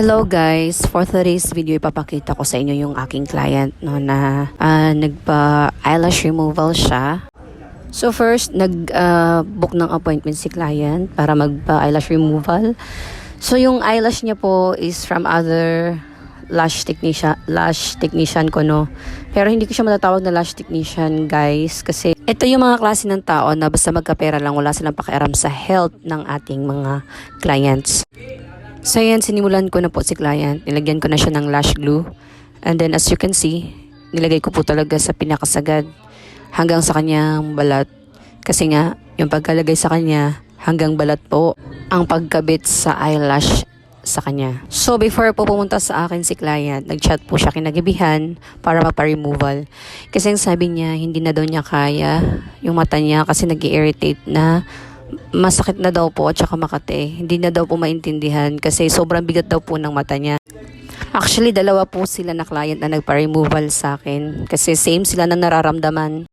Hello guys, for today's video ipapakita ko sa inyo yung aking client no na ah, nagpa eyelash removal siya. So first, nag-book ng appointment si client para magpa eyelash removal. So yung eyelash niya po is from other lash technician, lash technician ko no. Pero hindi ko siya matatawag na lash technician guys kasi ito yung mga klase ng tao na basta magkapera lang wala silang pakialam sa health ng ating mga clients. So yan, sinimulan ko na po si client. Nilagyan ko na siya ng lash glue. And then as you can see, nilagay ko po talaga sa pinakasagad hanggang sa kanyang balat. Kasi nga, yung pagkalagay sa kanya, hanggang balat po ang pagkabit sa eyelash sa kanya. So before po pumunta sa akin si client, nag-chat po siya kinagabihan para mapa-removal. Kasi ang sabi niya, hindi na daw niya kaya yung mata niya kasi nag irritate na masakit na daw po at saka makate. Hindi na daw po maintindihan kasi sobrang bigat daw po ng mata niya. Actually, dalawa po sila na client na nagpa-removal sa akin kasi same sila na nararamdaman.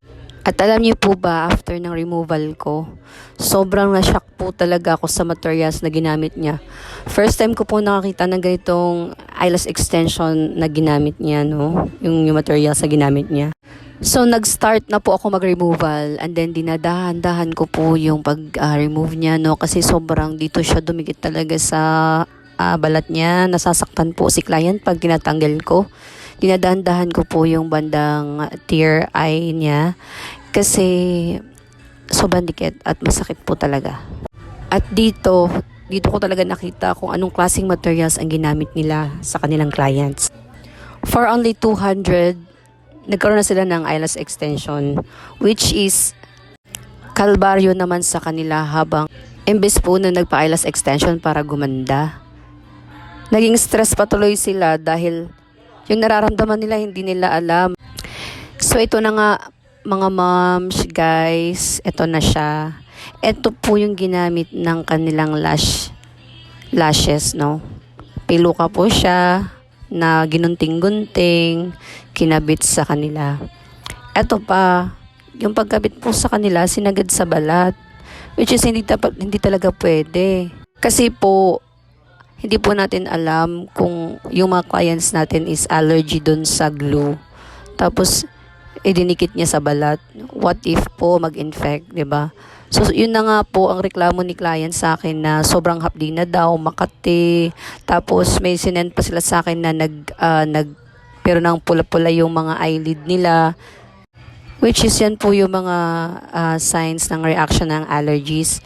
At alam niyo po ba, after ng removal ko, sobrang na-shock po talaga ako sa materials na ginamit niya. First time ko po nakakita ng ganitong eyelash extension na ginamit niya, no? Yung, yung materials na ginamit niya. So, nag-start na po ako mag-removal and then dinadahan-dahan ko po yung pag-remove niya, no? Kasi sobrang dito siya dumikit talaga sa ah, balat niya. Nasasaktan po si client pag tinatanggal ko. Dinadahan-dahan ko po yung bandang tear eye niya kasi sobrang dikit at masakit po talaga. At dito, dito ko talaga nakita kung anong klaseng materials ang ginamit nila sa kanilang clients. For only 200 nagkaroon na sila ng eyelash extension which is kalbaryo naman sa kanila habang imbes po na nagpa-eyelash extension para gumanda. Naging stress patuloy sila dahil yung nararamdaman nila hindi nila alam. So ito na nga mga moms, guys, ito na siya. Ito po yung ginamit ng kanilang lash lashes, no? Piluka po siya na ginunting-gunting, kinabit sa kanila. Eto pa, yung pagkabit po sa kanila, sinagad sa balat. Which is hindi, tapa, hindi talaga pwede. Kasi po, hindi po natin alam kung yung mga clients natin is allergy dun sa glue. Tapos, idinikit niya sa balat. What if po mag-infect, 'di ba? So, yun na nga po ang reklamo ni client sa akin na sobrang hapdi na daw, makati. Tapos, may sinend pa sila sa akin na nag, ah, nag, pero nang pula-pula yung mga eyelid nila. Which is yan po yung mga ah, signs ng reaction ng allergies.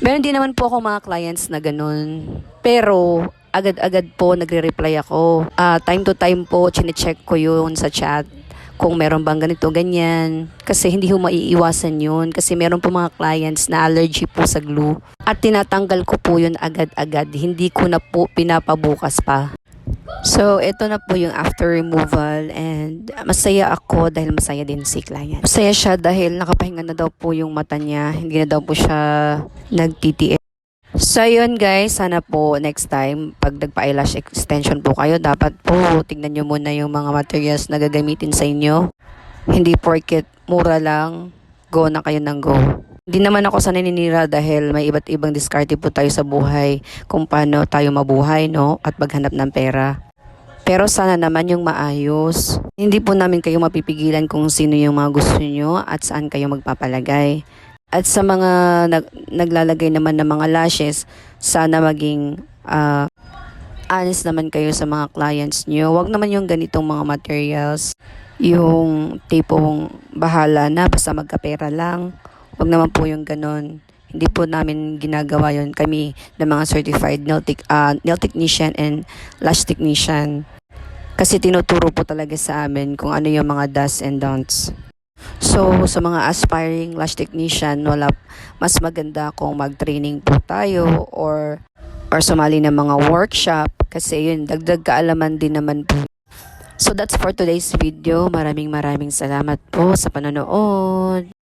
Meron din naman po ako mga clients na ganun. Pero, agad-agad po nagre-reply ako. Ah, time to time po, chinecheck ko yun sa chat kung meron bang ganito, ganyan. Kasi hindi ho maiiwasan yun. Kasi meron po mga clients na allergy po sa glue. At tinatanggal ko po yun agad-agad. Hindi ko na po pinapabukas pa. So, ito na po yung after removal and masaya ako dahil masaya din si client. Masaya siya dahil nakapahinga na daw po yung mata niya. Hindi na daw po siya nag-TTS. So, yun guys, sana po next time, pag nagpa-eyelash extension po kayo, dapat po tignan nyo muna yung mga materials na gagamitin sa inyo. Hindi porket mura lang, go na kayo ng go. Hindi naman ako sa naninira dahil may iba't ibang diskarte po tayo sa buhay kung paano tayo mabuhay, no? At maghanap ng pera. Pero sana naman yung maayos. Hindi po namin kayo mapipigilan kung sino yung mga gusto nyo at saan kayo magpapalagay. At sa mga nag- naglalagay naman ng mga lashes, sana maging ah, honest naman kayo sa mga clients nyo. Huwag naman yung ganitong mga materials. Yung tipong bahala na, basta magkapera lang. Huwag naman po yung ganon. Hindi po namin ginagawa yon kami ng mga certified nail, tech, ah, nail technician and lash technician. Kasi tinuturo po talaga sa amin kung ano yung mga do's and don'ts. So, sa mga aspiring lash technician, wala, mas maganda kung mag-training po tayo or or sumali ng mga workshop kasi yun, dagdag kaalaman din naman po. So, that's for today's video. Maraming maraming salamat po sa panonood.